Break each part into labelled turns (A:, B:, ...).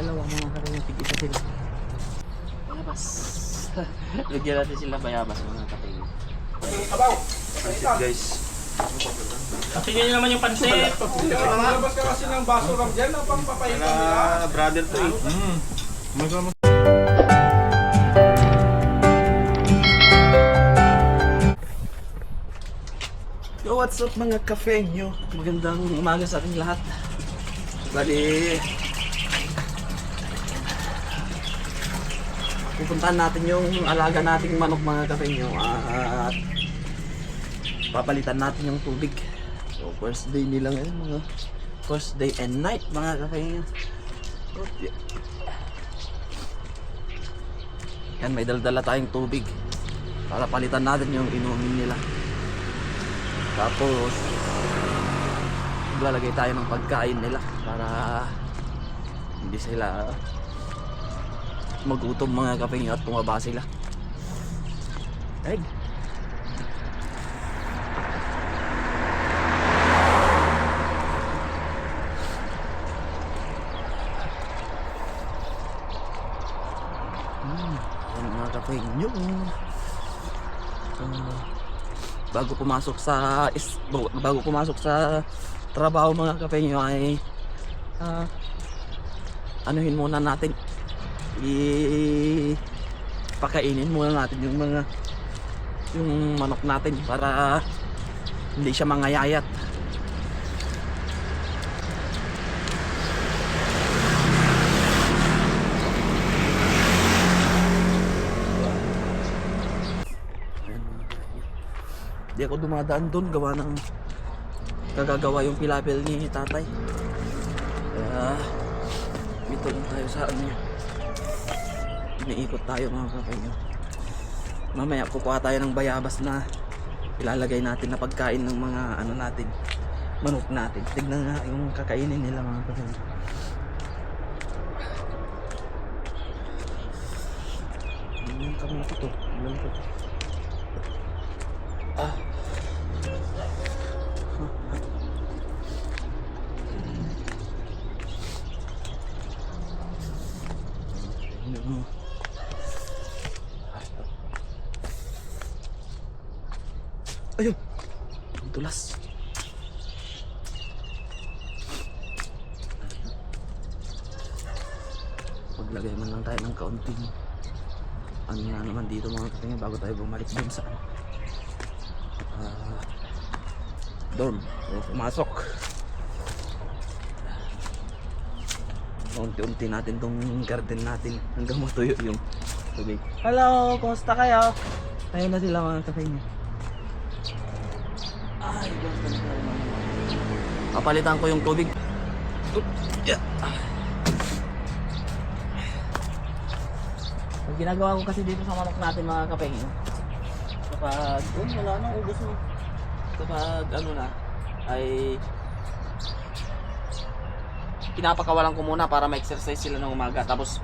A: dalawa mga kapatid, tig-isa sila. Bayabas. Bigyan natin sila bayabas mga kapatid.
B: Abaw!
C: Pansit guys.
A: Tingnan nyo naman yung pansit.
B: Labas ka kasi ng baso lang dyan, ang pangpapahinga nila.
C: Kala brother to eh.
A: Yo, what's up mga kafe nyo? Magandang umaga sa ating lahat. Bali, pupuntahan natin yung alaga nating manok mga kafe nyo at papalitan natin yung tubig. So, first day nila ngayon mga first day and night mga kafe nyo. Yeah. Yan, may daldala tayong tubig para palitan natin yung inumin nila. Tapos, maglalagay tayo ng pagkain nila para hindi sila magutom mga kaping at tumaba sila. Egg. Hmm, yan mga kaping yung uh, bago pumasok sa is, bago pumasok sa trabaho mga kapenyo ay ah, anuhin muna natin i pakainin muna natin yung mga yung manok natin para hindi siya mangayayat. Di ako dumadaan doon gawa ng kagagawa yung pilapil ni tatay. Kaya dito lang tayo sa ano. Iniikot tayo mga kapatid. Mamaya kukuha tayo ng bayabas na ilalagay natin na pagkain ng mga ano natin manok natin. Tignan nga yung kakainin nila mga kapatid. Yung kamote to. Ilan to? Ah. Ayun. Ayun. Ang tulas. Maglagay man lang tayo ng kaunting ano nga naman dito mga katingin bago tayo bumalik dun sa ah, dorm. O pumasok. Unti-unti natin tong garden natin hanggang matuyo yung tubig. Hello kumusta kayo? Tayo na sila mga katingin. Ay na papalitan ko yung tubig. Oop, yeah. Ginagawa ko kasi dito sa manok natin mga kapengyo. Kapag, oh, wala na, ubos mo. Kapag ano na, ay pinapakawalan ko muna para ma-exercise sila ng umaga. Tapos,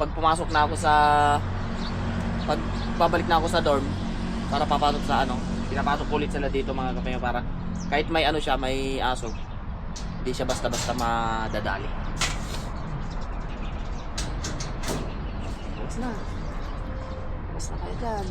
A: pag pumasok na ako sa, pag babalik na ako sa dorm, para papasok sa ano, pinapasok ulit sila dito mga kapengyo para kahit may ano siya, may aso, hindi siya basta-basta madadali. Bukas na. Bukas na kayo dyan.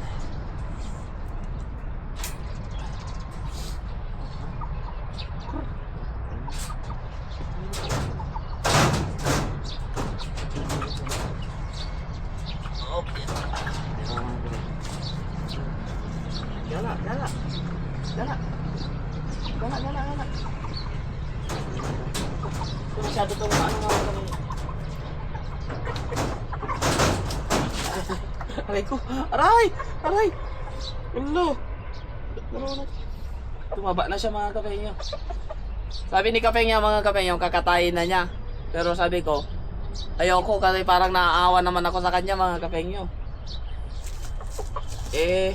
A: Okay. Gala, gala. Gala. Gala, gala, gala. Ito masyado itong ano nga kami. Aray ko. Aray! Aray! Ulo! Tumaba na siya mga kapengyo. Sabi ni kapengyo mga kapengyo, kakatayin na niya. Pero sabi ko, ayoko kasi parang naaawa naman ako sa kanya mga kapengyo. Eh,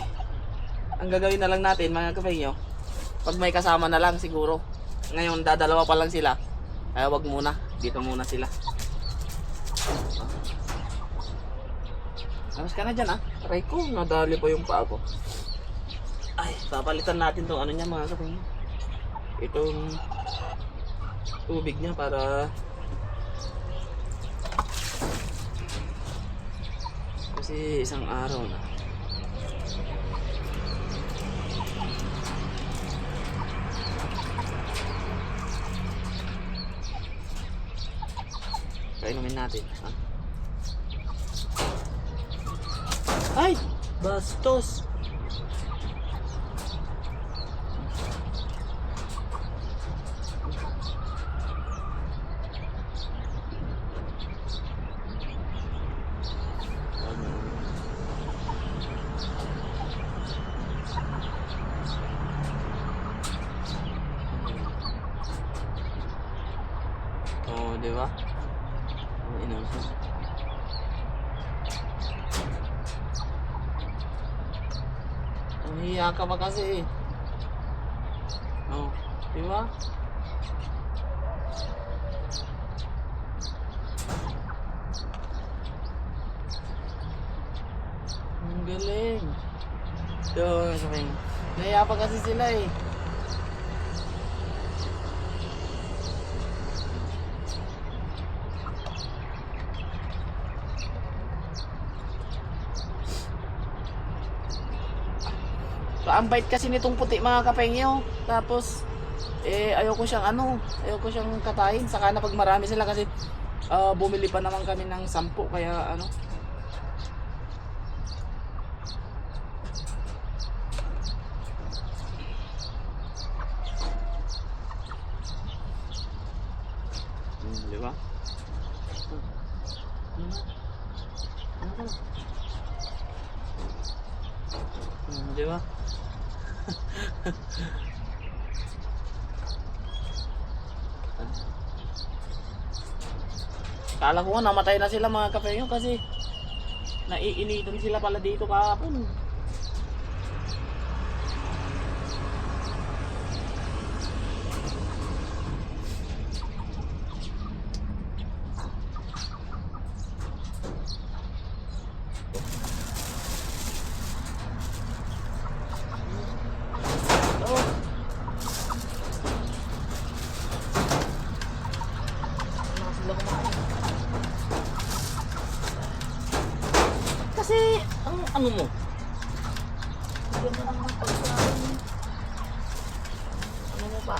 A: ang gagawin na lang natin mga kapengyo, pag may kasama na lang siguro. Ngayon dadalawa pa lang sila. Kaya wag muna, dito muna sila. Tapos ka na dyan ah. Aray ko, nadali pa yung paa ko. Ay, papalitan natin tong ano niya mga kapatid. Itong tubig niya para Kasi isang araw na. Painumin natin. Ha? Ay! Bastos! Oo, di ba? Ang ina mo. Ang hiya ka pa kasi. Oo, di ba? Ang galing. Yun, sabi. Nahiya pa kasi sila eh. So, ang bait kasi nitong puti mga kapengyo. Tapos, eh, ayoko siyang ano, ayoko siyang katayin. Saka na pag marami sila kasi ah, bumili pa naman kami ng sampu. Kaya ano, Hmm, di ba? Hmm. Ano ka? Hmm, di ba? Kala ko nga namatay na sila mga kapenyo kasi naiinitan sila pala dito kahapon. Oh. Wala sila kumain. Kasi, ang ano mo? Bigyan mo naman pagkain. Ano mo pa?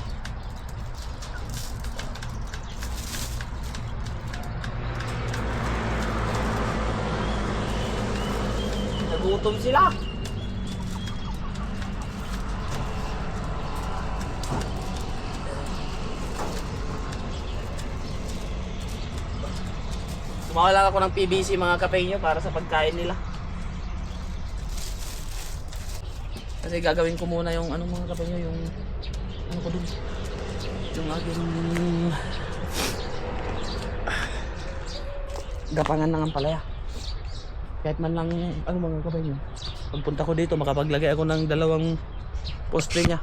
A: Nagutom sila. Kumawa lang ako ng PVC mga kapenyo para sa pagkain nila. Kasi gagawin ko muna yung ano mga kapenyo, yung ano ko dun. Yung aking gapangan ng ampalaya. Kahit man lang ano mga kapenyo. Pagpunta ko dito makapaglagay ako ng dalawang poste niya.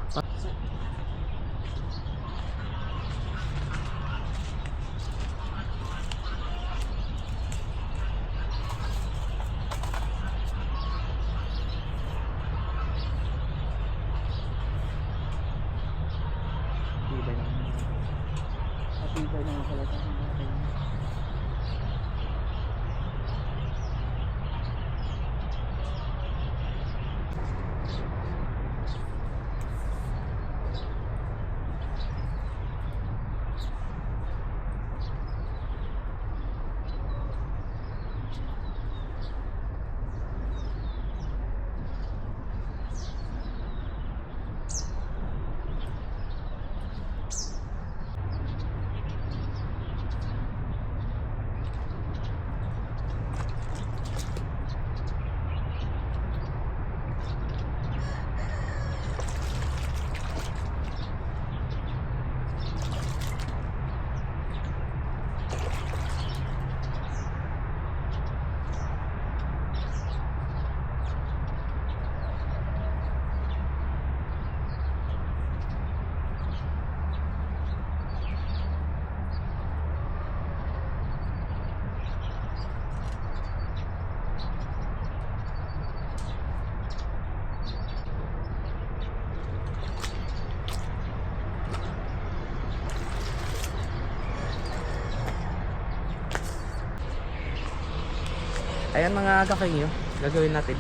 A: Ayan mga kakingyo, gagawin natin.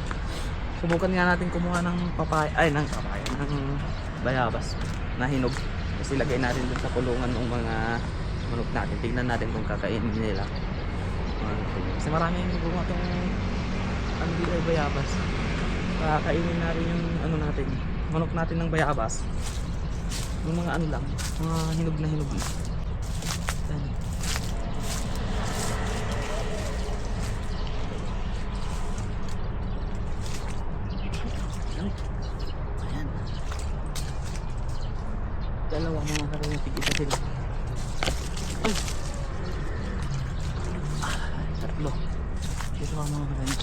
A: Subukan nga natin kumuha ng papaya, ay ng papaya, ng bayabas na hinog. Kasi lagay natin dun sa kulungan ng mga manok natin. Tignan natin kung kakainin nila. Kasi maraming bunga tong ano dito ay bayabas. Kakainin natin yung ano natin, manok natin ng bayabas. Yung mga ano lang, mga hinog na hinog na. Yan. Ayan. Ayan. Dalawa mga karami, tig-isa sila. Ay! Ah, tatlo. Dito ka mga karami.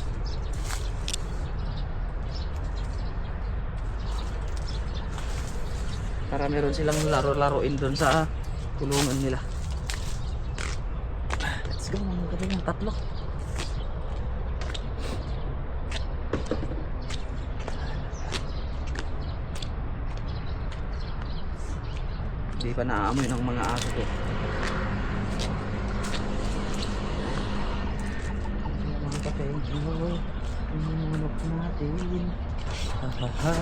A: Para meron silang laro-laruin doon sa kulungan nila. Let's go mga karami, tatlo. Pa naaamoy ng mga aso to. Mga kapengyo, ang manok natin. Ha ha ha.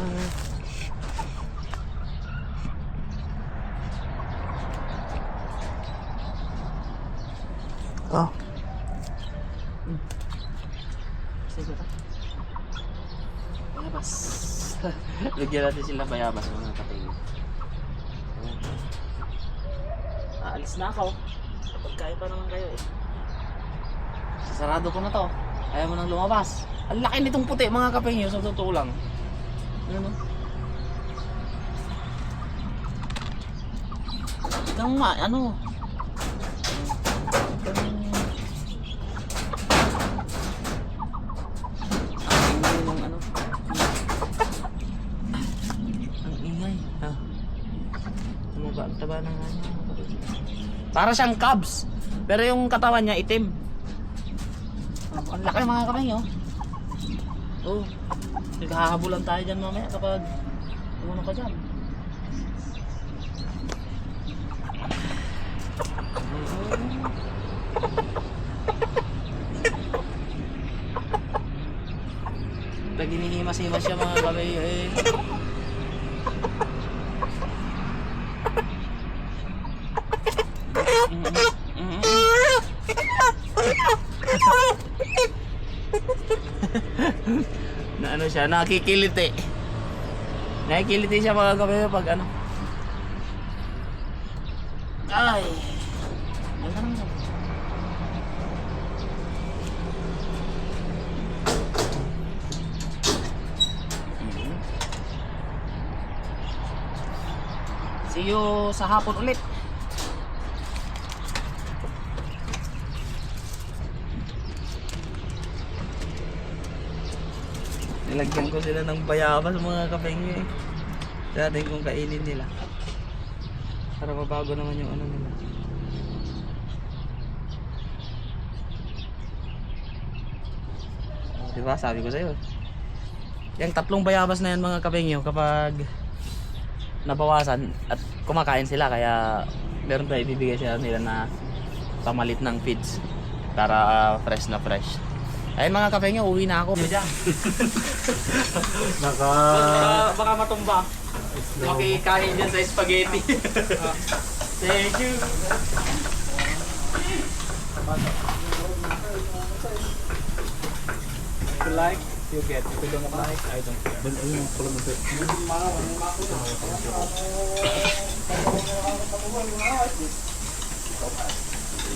A: Oh. Hmm. Sige ba? Bayabas. Bigyan natin sila bayabas mga Aalis na ako. Kapag kaya pa naman kayo eh. Sarado ko na to. Ayaw mo nang lumabas. Ang laki nitong puti mga kapengyo sa totoo lang. Ano? Itang ma, ano? Itang... Ang ingay ng ano? Ang ingay. Ah. Tumaba ang taba ng ano. Para siyang cubs. Pero yung katawan niya itim. Ang laki mga kamay oh. Oh. Naghahabulan tayo dyan mamaya kapag umano ka dyan. Pag hinihimas-himas siya mga kamay eh. na ano siya, nakikiliti. Nakikiliti siya mga kapatid pag ano. Ay. Ano naman? Mhm. See you sa hapon ulit. Nilagyan ko sila ng bayabas mga kapengyo eh. Dati kung kainin nila. Para mabago naman yung ano nila. Diba? Sabi ko sa'yo. Yung tatlong bayabas na yan mga kapengyo kapag nabawasan at kumakain sila kaya meron tayo ibibigay sila nila na pamalit ng feeds para ah, fresh na fresh. Ayun mga kapengyo, uwi na ako. Diyan.
C: Naka...
A: Baka, baka matumba. Makikain dyan sa spaghetti. Thank you.
B: If you like, you get. If you don't like, I don't care.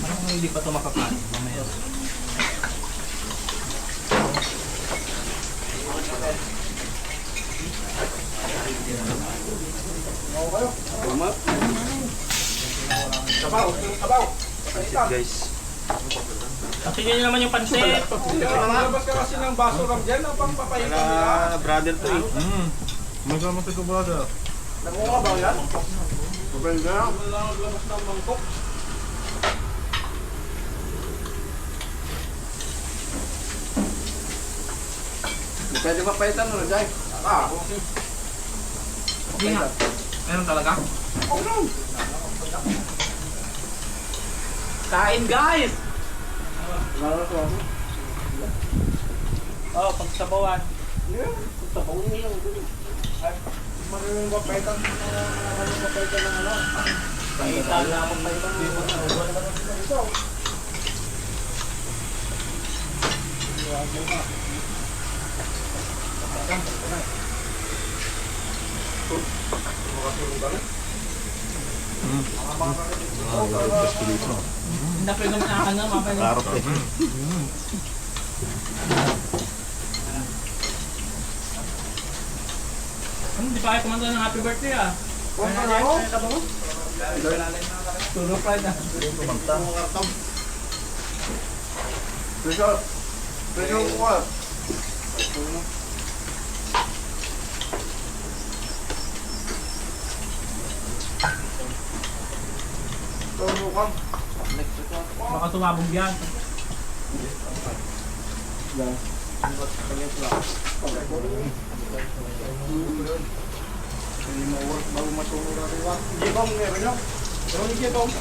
B: Parang hindi pa ito makakain. Mamaya. Sabaw, sabaw.
C: Guys.
A: Tingnan nyo naman yung pansit.
B: Labas ka kasi ng baso ram dyan, ang pang papahinga nila.
C: Brother to eh.
D: Hmm. Masama sa ko brother.
B: Nangungabaw yan? Papahinga? Wala nang labas ng mangkok. Pwede ba paitan mo na, Jai? Ah,
A: Hindi nga. Meron talaga? Kain guys!
C: Oh, pagsabawan.
B: Yeah, yung gulo. Ay, marunong ba paitan ng ano ba paitan ng ano?
C: Paitan na ako
B: Paitan ng ano? Wala naman ang sila ito. Iwan mo na. Paitan, paitan. Makatulong ka na? Mga mga kakit ito.
C: Hindi na na.
D: Karot eh.
C: Ano, di pa kayo kumanta ng happy birthday ah.
B: Ka na ako?
C: Turo pa na.
D: Kumanta.
B: Pressure. Pressure ko ka.
C: Baka tumabog yan.
B: Hindi mo work bago matulog natin wa. Jibong meron nyo? Meron ni Jibong?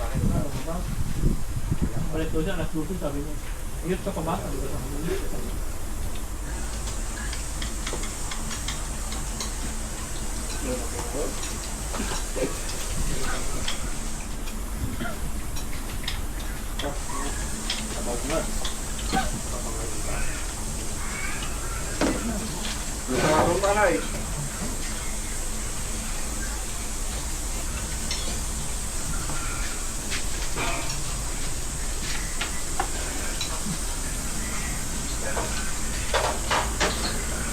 C: Balik ko siya, nagluto niya. Iyot ka pa ba? Sabi ko.
B: Nakaroon ka na eh.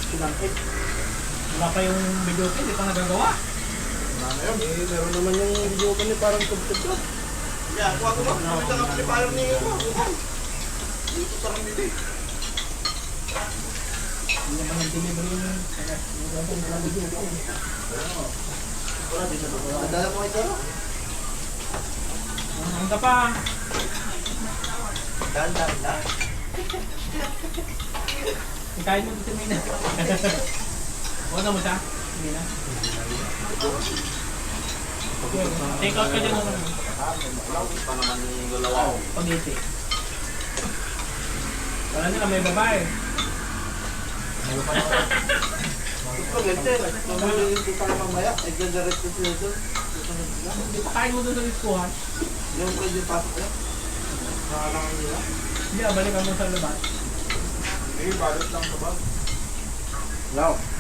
C: Sinangkit. Wala pa yung video ko, hindi pa nagagawa.
B: Wala na yun. Eh, meron naman yung video ko ni parang tugtog ko. Yeah, kuha ko ba? Nakita ka pala parang ni Iwa. Dito sa kamili.
C: Hindi naman yung delivery yung...
B: Nadala mo ito?
C: Ang pa.
B: Dandan lang.
C: Kain mo dito, Mina. Ano mo siya? Mina. Take out ka dyan naman.
B: Pa naman yung dalawa.
C: Pag-iti. Wala nila, may babae. Hindi pa kain mo doon sa diskuhan.
B: Yung pwede pasok na. Nakalangan nila.
C: Hindi, ah, balikan mo sa labas.
B: Eh, balot lang sa bag. Now.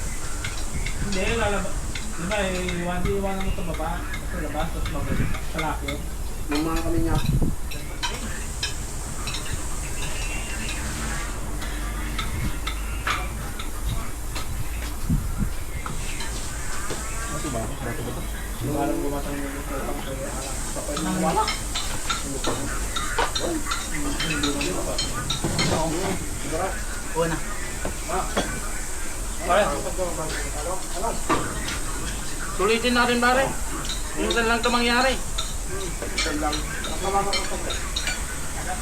C: Hindi, lalabas. Di ba, eh, iwan, iwanan mo sa baba, sa labas, tapos mabalik sa lakyo.
B: Ng mga kami niya.
C: Parang gumatang yung utang ko yung alam. Kapag nang wala. Una. Pare, tulitin natin pare. Minsan lang ito mangyari.
B: Ito lang. Wag,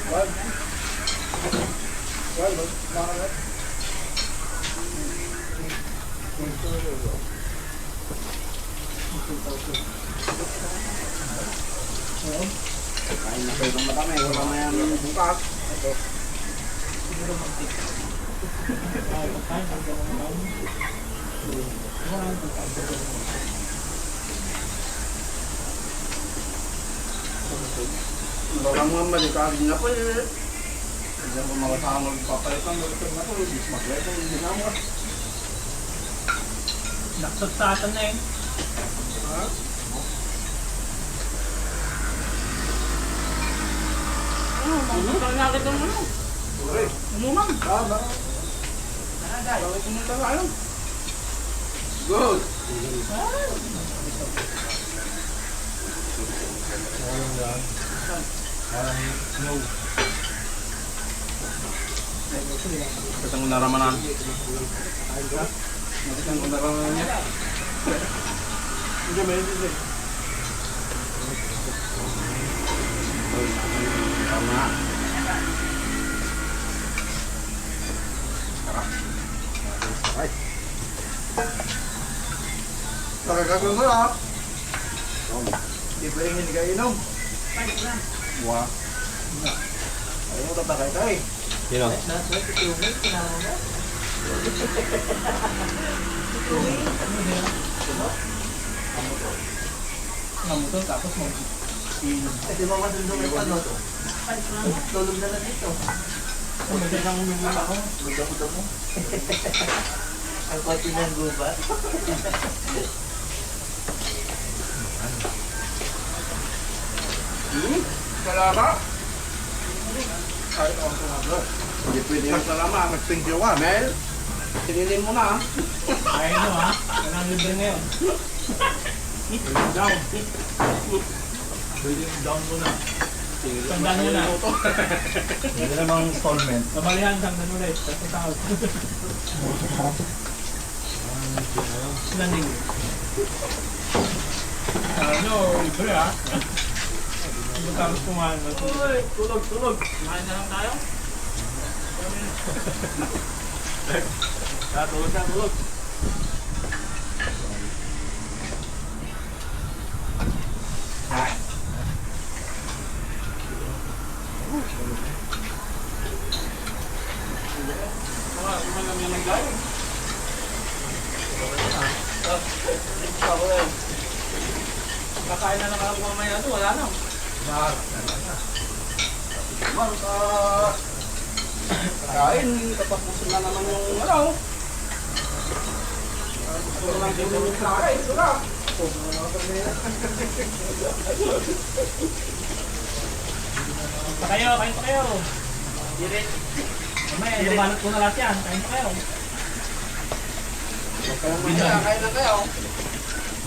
B: wag. Makalat. Kain na kayo ng madami. Wala na yan bukas. Ito. Orang mga malikari na po eh. Hindi ako makasama magpapalitan. Malikari na po. Hindi magleto. Hindi na mo.
C: Naksot sa atin na eh.
B: Ha?
C: Ano? Saan nakita mo ano? Umumang.
B: Ah, ba? Bakit Good.
C: Katang naramanan.
B: Nakita ko na lang niya. Hindi, may hindi. Tama. Ay. Nakakagod mo ha. Di yung hindi ka inom. Buwa. Ayaw mo tatakay tayo.
D: Sino?
C: Namuto tapos mo.
A: Kasi mama dundong yung ano. Tulog na lang dito.
C: Kumita kang umimula ako.
A: Magdamo-damo. Ang kwati ng gubat.
B: Salama. Ay, ang sumablo. Hindi pwede yung salama. Nag-thank you ka, Mel. Sinilin mo na.
C: Ay no ha. Walang libre ngayon.
B: Down.
C: Tandaan mo na.
D: Hindi namang installment.
C: Kamalihan tandaan mo ulit. Tapos tawag. Ilan din? Alam nyo, libre ha. Tapos kumain. Uy, tulog, tulog. Kumain na lang tayo.
B: Ah, tulog na, tulog.
C: Kakain na lang ako mamaya ito, wala na.
B: Man, sa... Kain, katapusin na naman yung ano. Ah, Gusto ko lang din yung kain, ito na.
C: Pa kayo, kain pa kayo. Mamaya, ibabalot ko na lahat yan. Kain pa kayo.
B: Huwag kayong maya, kain na kayo.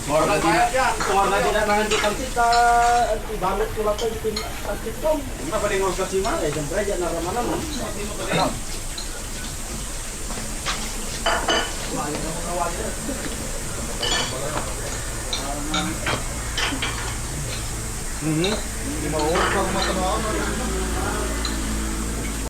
B: Wala kaya dyan. Wala din na nangan dito ang tita. At ibalot ko lang ito yung pagkitong. Hindi na paling huwag kasi ma. Eh, siyempre, dyan naramanan mo. Ano? Mhm. Hindi mauwi pag.